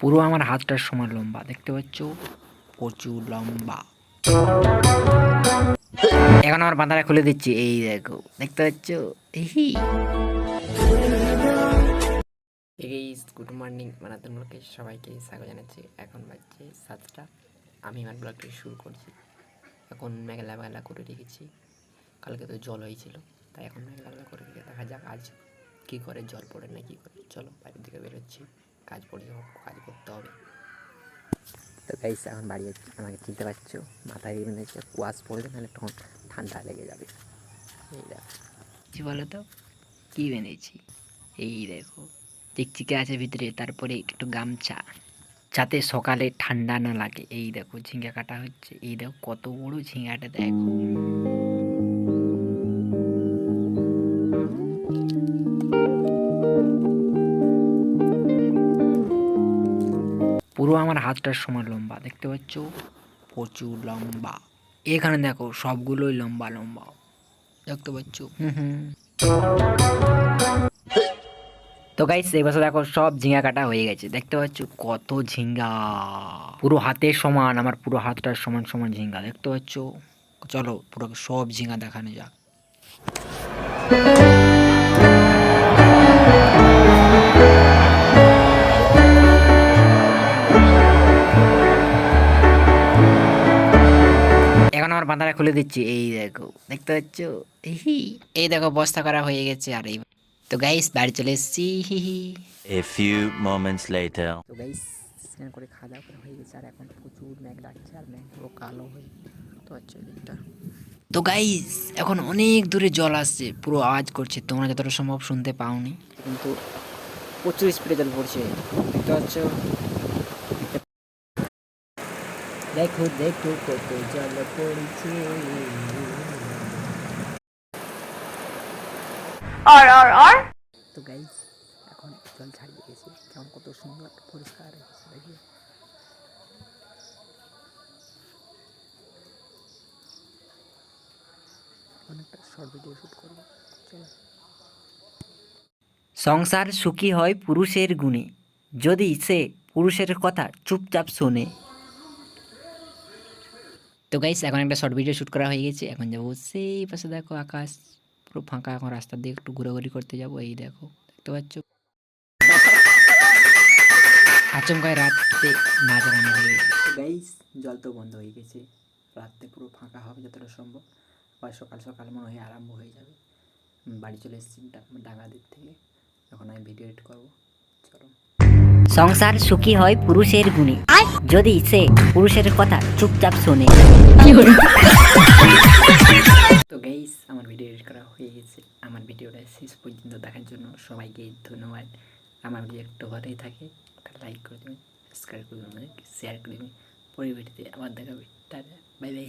পুরো আমার হাতটার সমান লম্বা। দেখতে পাচ্ছ? প্রচুর লম্বা। এখন আমার বাঁধাটা খুলে দিচ্ছি। এই দেখো, দেখতে পাচ্ছ? এই গুড মর্নিং মানাতন ব্লগে সবাইকে স্বাগত জানাচ্ছি। এখন বাজছে সাতটা। আমি আমার ব্লগটি শুরু করছি। এখন মেঘলা মেঘলা করে রেখেছি। কালকে তো জল হয়েছিল, তাই এখন মেঘলা মেঘলা করে রেখে দেখা যাক আজ কী করে জল পড়ে না কী করে। চলো বাইরের দিকে বেরোচ্ছি। কাজ পড়ে কাজ করতে হবে। তো গাইস এখন বাড়ি যাচ্ছি, আমাকে চিনতে পারছ? মাথায় মানে কুয়াশ পড়বে নাহলে তখন ঠান্ডা লেগে যাবে। এই দেখো। কি বলো তো কী বেঁধেছি? এই দেখো। চিকচিকে আছে ভিতরে, তারপরে একটু গামছা। যাতে সকালে ঠান্ডা না লাগে। এই দেখো, ঝিঙ্গা কাটা হচ্ছে। এই দেখো, কত বড় ঝিঙ্গাটা, দেখো। পুরো আমার হাতটার সমান লম্বা, দেখতে পাচ্ছ? প্রচুর লম্বা। এখানে দেখো, সবগুলোই লম্বা লম্বা। দেখতে পাচ্ছ? তো গাইস এই বছর দেখো, সব ঝিঙ্গা কাটা হয়ে গেছে। দেখতে পাচ্ছ? কত ঝিঙ্গা পুরো হাতের সমান, আমার পুরো হাতটার সমান সমান ঝিঙ্গা দেখতে পাচ্ছ? চলো, পুরো সব ঝিঙ্গা দেখানো যাক। এখন আমার বাঁধাটা খুলে দিচ্ছি। এই দেখো দেখতে পাচ্ছ? এই এই দেখো বস্তা করা হয়ে গেছে আর এই তো গাইস বাড়ি চলে এসেছি হি হি এ ফিউ মোমেন্টস later. তো গাইস স্নান করে খাওয়া দাওয়া করে হয়ে গেছে আর এখন প্রচুর মেঘ লাগছে আর মেঘ পুরো কালো হয়ে তো হচ্ছে দিকটা। তো গাইস এখন অনেক দূরে জল আসছে পুরো আওয়াজ করছে তোমরা যতটা সম্ভব শুনতে পাওনি? কিন্তু প্রচুর স্পিডে জল পড়ছে দেখতে পাচ্ছ? দেখো দেখো কত জল পড়ছে। তো গাইস এখন জল ছাড়িয়ে গেছে। কেমন কত সুন্দর পরিষ্কার হয়েছে দেখি। অনেকটা শর্ট ভিডিও শুট করব। চলো। সংসার সুখী হয় পুরুষের গুণে। যদি সে পুরুষের কথা চুপচাপ শোনে তো গাইস এখন একটা শর্ট ভিডিও শুট করা হয়ে গেছে। এখন যাব সেই পাশে দেখো আকাশ, পুরো ফাঁকা। এখন রাস্তা দিয়ে একটু ঘোরাঘুরি করতে যাব। এই দেখো, দেখতে পাচ্ছ? আচমকায় রাতে না জানানো হয়ে গেছে। গাইস জল তো বন্ধ হয়ে গেছে। রাতে পুরো ফাঁকা হবে যতটা সম্ভব। বা সকাল সকাল মনে হয় আরম্ভ হয়ে যাবে। বাড়ি চলে এসেছি দিক থেকে। এখন আমি ভিডিও এডিট করব। চলো। সংসার সুখী হয় পুরুষের গুণে। যদি সে পুরুষের কথা চুপচাপ শোনে। তো গাইস আমার ভিডিও এডিট করা হয়ে গেছে। আমার ভিডিওটা শেষ পর্যন্ত দেখার জন্য সবাইকে ধন্যবাদ। আমার ভিডিও একটু ভালোই থাকে লাইক করে দেবেন সাবস্ক্রাইব করে দেবেন শেয়ার করে দেবেন। পরে ভিডিওতে আবার দেখাবে। Tata bye bye